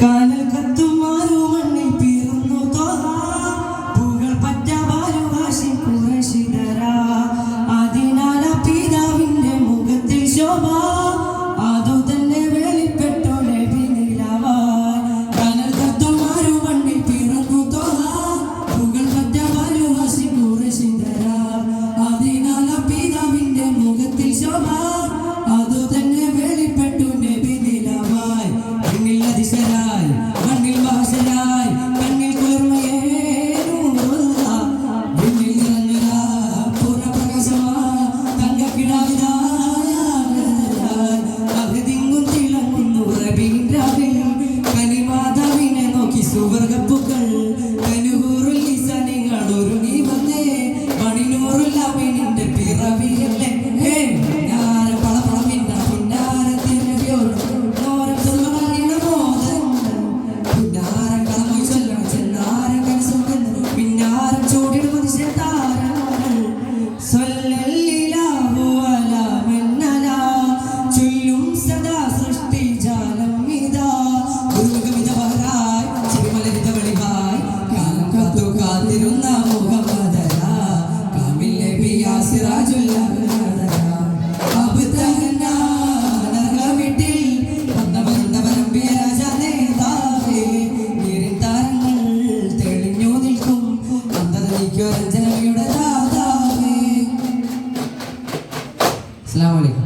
കാനൽ കത്തുമാറു മണ്ണിൽ പിറന്നു തോഹ പൂകൾ പറ്റ ബാലുവാശി കുറശിതര അതിനാൽ പിതാവിന്റെ മുഖത്തിൽ ശോഭ. അതു തന്നെ വെളിപ്പെട്ടു നബി നിലവാൻ കാനൽ കത്തുമാറു മണ്ണിൽ പിറന്നു തോഹ പൂകൾ പറ്റ ബാലുവാശി കുറശിതര അതിനാൽ പിതാവിന്റെ മുഖത്തിൽ ശോഭ. മഹസനായി മണ്ണിൽ മഹസനായി കണ്ണിൽ കനിമാതാവിനെ നോക്കി സുവർഗപ്പുക്കൾ കനുകൂറിൽ നിസനിങ്ങൾ ഒരുങ്ങി സദാ സൃഷ്ടി ജാലം ഇതാ ദുർഗമിതവരായി ചെവിമലരിത വെളിവായി കാലം കാത്തു കാത്തിരുന്ന മുഖമതര കാമിൽ നബിയാ സിറാജുല്ല അസ്സാം വലൈക്കും